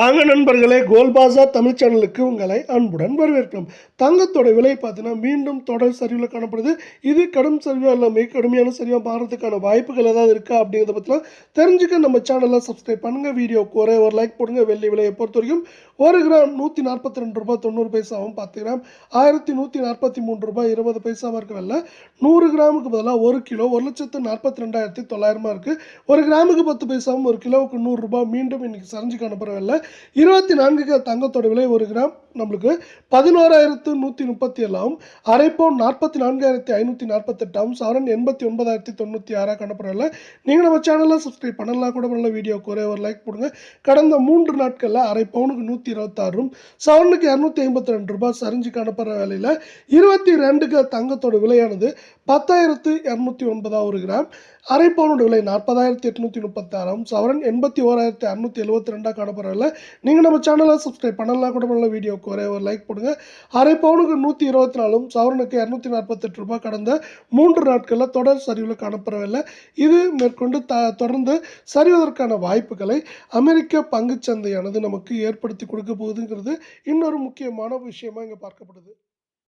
வாங்க நண்பர்களே கோல்பாசா தமிழ் சேனலுக்கு உங்களை அன்புடன் வரவேற்கிறோம். தங்கத்தோட விலை பார்த்தீங்கன்னா மீண்டும் தொடர் சரிவில் காணப்படுது. இது கடும் சரிவாக இல்லாமல் கடுமையான சரிவாக மாறதுக்கான வாய்ப்புகள் ஏதாவது இருக்கா அப்படிங்கிறத பற்றிலாம் தெரிஞ்சுக்க நம்ம சேனலை சப்ஸ்கிரைப் பண்ணுங்கள் வீடியோக்கு ஒரே ஒரு லைக் போடுங்க. வெள்ளி விலையை பொறுத்த வரைக்கும் ஒரு கிராம் நூற்றி நாற்பத்தி ரெண்டு ரூபாய் தொண்ணூறு பைசாவும் பத்து கிராம் ஆயிரத்தி நூற்றி நாற்பத்தி மூணு ரூபாய் இருபது பைசாவாக இருக்க வெள்ள நூறு கிராமுக்கு பதிலாக ஒரு கிலோ ஒரு லட்சத்து நாற்பத்தி ரெண்டாயிரத்தி தொள்ளாயிரமா இருக்குது ஒரு கிராமுக்கு பத்து பைசாவும் ஒரு கிலோவுக்கு நூறுரூபா மீண்டும் இன்றைக்கி சரிஞ்சு காணப்படவில்லை இருபத்தி நான்கு தங்கத்தோட விலை ஒரு கிராம். நம்மளுக்கு பதினோராயிரத்து நூற்றி முப்பத்தி ஏழாவும் அரை பவுன் நாற்பத்தி நான்காயிரத்தி ஐநூற்றி நாற்பத்தெட்டாவும் சவரன் எண்பத்தி ஒன்பதாயிரத்தி தொண்ணூற்றி ஆறாக காணப்படவில்லை நீங்கள் நம்ம சேனலில் சப்ஸ்கிரைப் பண்ணலாம். கூட பண்ணல வீடியோக்கு ஒரே ஒரு லைக் போடுங்க. கடந்த மூன்று நாட்களில் அரை பவுனுக்கு நூற்றி இருபத்தாறும் சவரனுக்கு இரநூத்தி ஐம்பத்தி ரெண்டு ரூபாய் சரிஞ்சு காணப்படுற வேலையில் இருபத்தி ரெண்டுக்கு தங்கத்தோட விலையானது பத்தாயிரத்து இரநூத்தி ஒன்பதாக ஒரு கிராம் அரை பவுனோட விலை நாற்பதாயிரத்தி எட்நூற்றி முப்பத்தாறாம் சவரன் எண்பத்தி ஓராயிரத்தி அறுநூத்தி எழுபத்தி ரெண்டாக காணப்படுறதில்ல நீங்கள் நம்ம சேனலை சப்ஸ்கிரைப் பண்ணலாம். கூட பண்ணல வீடியோக்கு ஒரே ஒரு லைக் போடுங்க. அரை பவுனுக்கு நூற்றி இருபத்தி நாலும் சவரனுக்கு இரநூத்தி நாற்பத்தெட்டு ரூபாய் கடந்த மூன்று நாட்களில் தொடர் சரிவில் காணப்படவில்லை. இது மேற்கொண்டு த தொடர்ந்து சரிவதற்கான வாய்ப்புகளை அமெரிக்க பங்குச்சந்தையானது நமக்கு ஏற்படுத்தி கொடுக்க போகுதுங்கிறது இன்னொரு முக்கியமான விஷயமா இங்கே பார்க்கப்படுது.